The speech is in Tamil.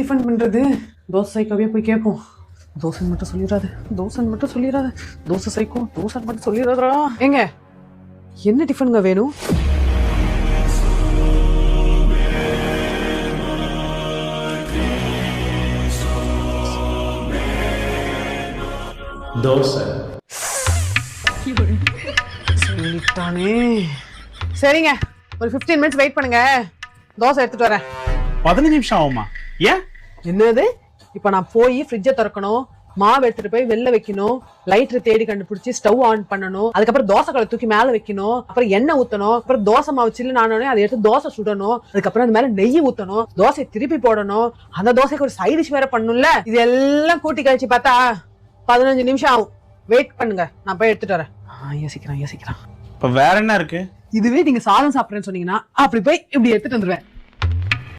டிஃபன் பண்றது? தோசை சைக்காவே போய் கேட்போம். தோசை மட்டும் சொல்லிடாது தோசை மட்டும் சொல்லிடாது தோசை சைக்கும். தோசை மட்டும் சொல்லிடாதடா ஏங்க என்ன டிஃபனுங்க வேணும்? தோசை. சொல்லிட்டானே. சரிங்க ஒரு 15 மினிட்ஸ் வெயிட் பண்ணுங்க. தோசை எடுத்துட்டு வரேன். பதினஞ்சு நிமிஷம் ஆகுமா ஏன்? என்னது? இப்போ நான் போய் ஃப்ரிட்ஜை திறக்கணும் மாவு எடுத்துட்டு போய் வெளில வைக்கணும் லைட்டர் தேடி கண்டுபிடிச்சி ஸ்டவ் ஆன் பண்ணணும் அதுக்கப்புறம் தோசை கலை தூக்கி மேல வைக்கணும் அப்புறம் எண்ணெய் ஊத்தணும் அப்புறம் தோசை மாவு சில்லு நானே அதை எடுத்து தோசை சுடணும் அதுக்கப்புறம் அது மேல நெய் ஊத்தணும் தோசை திருப்பி போடணும். அந்த தோசைக்கு ஒரு சைட் டிஷ் வேற பண்ணணும்ல இது எல்லாம் கூட்டி கழிச்சு பார்த்தா பதினஞ்சு நிமிஷம் ஆகும். வெயிட் பண்ணுங்க நான் போய் எடுத்துட்டு வரேன். ஆ, யோசிக்கிறேன் யோசிக்கிறேன். இப்போ வேற என்ன இருக்கு? இதுவே நீங்க சாதம் சாப்பிடுறேன்னு சொன்னீங்கன்னா அப்படி போய் இப்படி எடுத்துட்டு வந்துருவேன்.